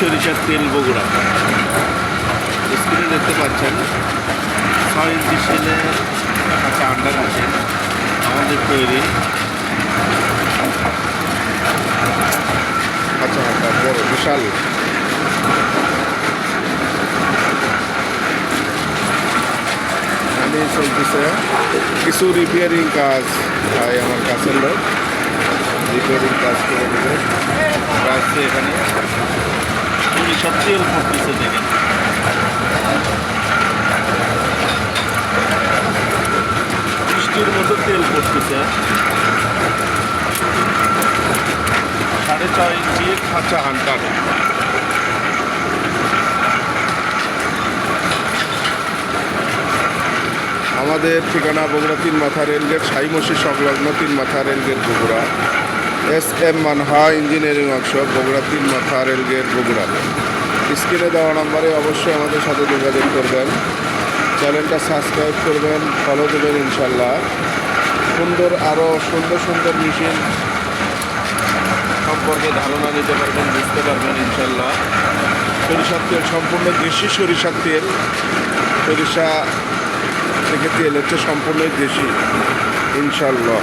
সরিষার তেল বগুড়া। স্ক্রিনে দেখতে পাচ্ছেন, ছয় ইঞ্চি সেলে কাঁচা আন্ডা আছে, আমাদের তৈরি। আচ্ছা আচ্ছা বড়, বিশাল। চলতেছে কিছু রিপেয়ারিং কাজ আমার কাছের লোক। রিপেয়ারিং কাজ করে দেবে। সরিষার তেল দেখেন বৃষ্টির মতো তেল পড়তেছে সাড়ে ছয় ইঞ্চি কাঁচা আন্ডার আমাদের ঠিকানা বগুড়া তিন মাথা রেলগেট সাইমসি সংলগ্ন তিন মাথা rail gate Bogura. S M Manha engineering workshop Bogura তিন মাথা রেলগেট বগুড়া। স্ক্রিনে দেওয়া নাম্বারে অবশ্যই আমাদের সাথে যোগাযোগ করবেন। চ্যানেলটা সাবস্ক্রাইব করবেন ফলো দেবেন ইনশাল্লাহ সুন্দর আরও সুন্দর সুন্দর মেশিন সম্পর্কে ধারণা নিতে পারবেন, বুঝতে পারবেন ইনশাল্লাহ সরিষার তেল, সম্পূর্ণ দেশি সরিষার তেল। সরিষা থেকে তেল হচ্ছে সম্পূর্ণ দেশি ইনশাল্লাহ